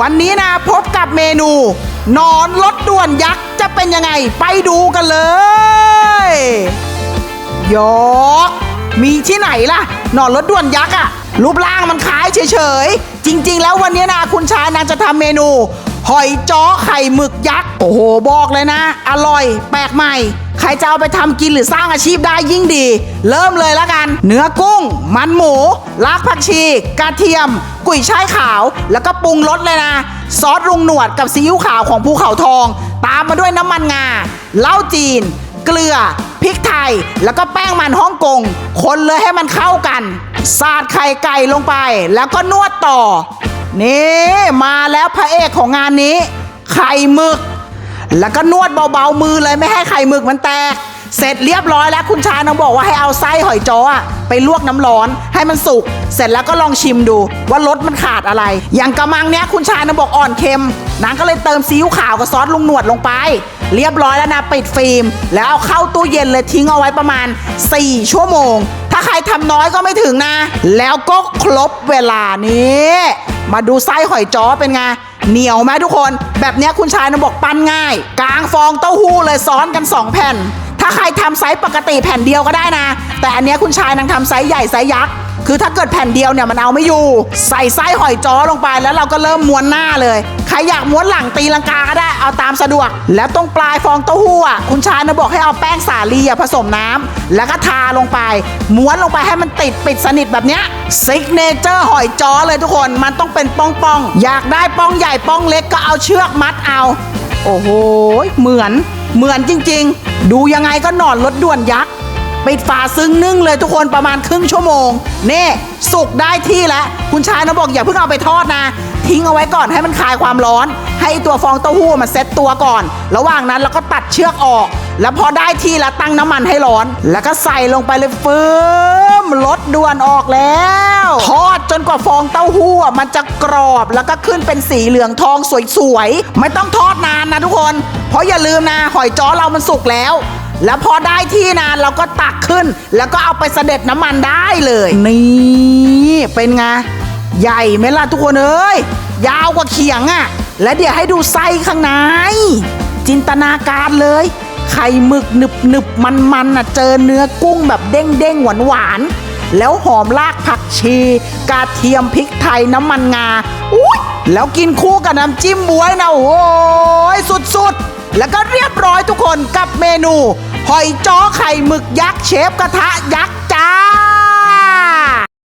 วันนี้นะพบกับเมนูนอนรถด่วนยักษ์จะเป็นยังไง ไปดูกันเลยยกมีที่ไหนล่ะนอนรถด่วนยักษ์อะรูปร่างมันคล้ายเฉยๆ จริง ๆ แล้ววันนี้นะคุณชายนางจะทำเมนู หอยจ้อไข่หมึกยักษ์ โอ้โห บอกเลยนะ อร่อย แปลกใหม่ ใครจะเอาไปทำกินหรือสร้างอาชีพได้ยิ่งดี เริ่มเลยแล้วกัน เนื้อกุ้ง มันหมู รากผักชี กระเทียม กุยช่ายขาว แล้วก็ปรุงรสเลยนะ ซอสลุงหนวดกับซีอิ๊วขาวของภูเขาทอง ตามมาด้วยน้ำมันงา เหล้าจีน เกลือ พริกไทย แล้วก็แป้งมันฮ่องกง คนเลยให้มันเข้ากันสาดไข่ไก่ลงไป แล้วก็นวดต่อ นี่มาแล้วพระเอกของงานนี้ ไข่หมึก แล้วก็นวดเบาๆมือเลยไม่ให้ไข่หมึกมันแตก เสร็จเรียบร้อยแล้วคุณชายนางบอกว่าให้เอาไส้หอยจ้ออไปลวกน้ำร้อนให้มันสุก เสร็จแล้วก็ลองชิมดูว่ารสมันขาดอะไร อย่างกระมังเนี้ยคุณชายนางบอกอ่อนเค็มนางก็เลยเติมซีอิ๊วขาวกับซอสลุงหนวดลงไป เรียบร้อยแล้วนะปิดฟิล์ม แล้วเอาเข้าตู้เย็นเลยทิ้งเอาไว้ประมาณ 4 ชั่วโมง ถ้าใครทำน้อยก็ไม่ถึงนะ แล้วก็ครบเวลานี้ มาดูไส้หอยจ้อเป็นไง เหนียวไหมทุกคน แบบเนี้ยคุณชายนะบอกปั้นง่าย กลางฟองเต้าหู้เลยซ้อนกัน 2 แผ่น ถ้าใครทำไซส์ปกติแผ่นเดียวก็ได้นะ แต่อันนี้คุณชายนางทำไซส์ใหญ่ไซส์ยักษ์คือถ้าเกิดแผ่นเดียวเนี่ยมันเอาไม่อยู่ ใส่ไส้หอยจ้อลงไปแล้วเราก็เริ่มม้วนหน้าเลย ใครอยากม้วนหลังตีลังกาก็ได้เอาตามสะดวก แล้วตรงปลายฟองเต้าหู้อะคุณชายนะบอกให้เอาแป้งสาลีอะผสมน้ำแล้วก็ทาลงไป ม้วนลงไปให้มันติดปิดสนิทแบบเนี้ยซิกเนเจอร์หอยจ้อเลยทุกคนมันต้องเป็นป้องๆอยากได้ป้องใหญ่ป้องเล็กก็เอาเชือกมัดเอา โอ้โห เหมือน เหมือนจริง ๆ ดูยังไงก็หนอนรถด่วนยักษ์ปิดฝาซึ้งนึ่งเลยทุกคนประมาณครึ่งชั่วโมงนี่สุกได้ที่แล้ว คุณชายนะบอกอย่าเพิ่งเอาไปทอดนะ ทิ้งเอาไว้ก่อนให้มันคลายความร้อน ให้ตัวฟองเต้าหู้มันเซ็ตตัวก่อน ระหว่างนั้นเราก็ตัดเชือกออก แล้วพอได้ที่แล้วตั้งน้ำมันให้ร้อน แล้วก็ใส่ลงไปเลยฟื้ มรถด่วนออกแล้ว ทอดจนกว่าฟองเต้าหู้มันจะกรอบแล้วก็ขึ้นเป็นสีเหลืองทองสวยๆ ไม่ต้องทอดนานนะทุกคน เพราะอย่าลืมนะหอยจ้อเรามันสุกแล้ว แล้วพอได้ที่นานเราก็ตักขึ้น แล้วก็เอาไปเสด็จน้ำมันได้เลย นี่เป็นไงใหญ่ไหมล่ะทุกคนเอ้ยยาวกว่าเขียงอะ่ะ และเดี๋ยวให้ดูไส้ข้างในจินตนาการเลย ไข่หมึกหนึบหนึบมันมันอะเจอเนื้อกุ้งแบบเด้งเด้งหวานหวานแล้วหอมรากผักชีกระเทียมพริกไทยน้ำมันงาอุ้ยแล้วกินคู่กับน้ำจิ้มบวยนะโอ้ยสุดๆ แล้วก็เรียบร้อยทุกคนกับเมนูหอยจ้อไข่หมึกยักษ์เชฟกระทะยักษ์จ้า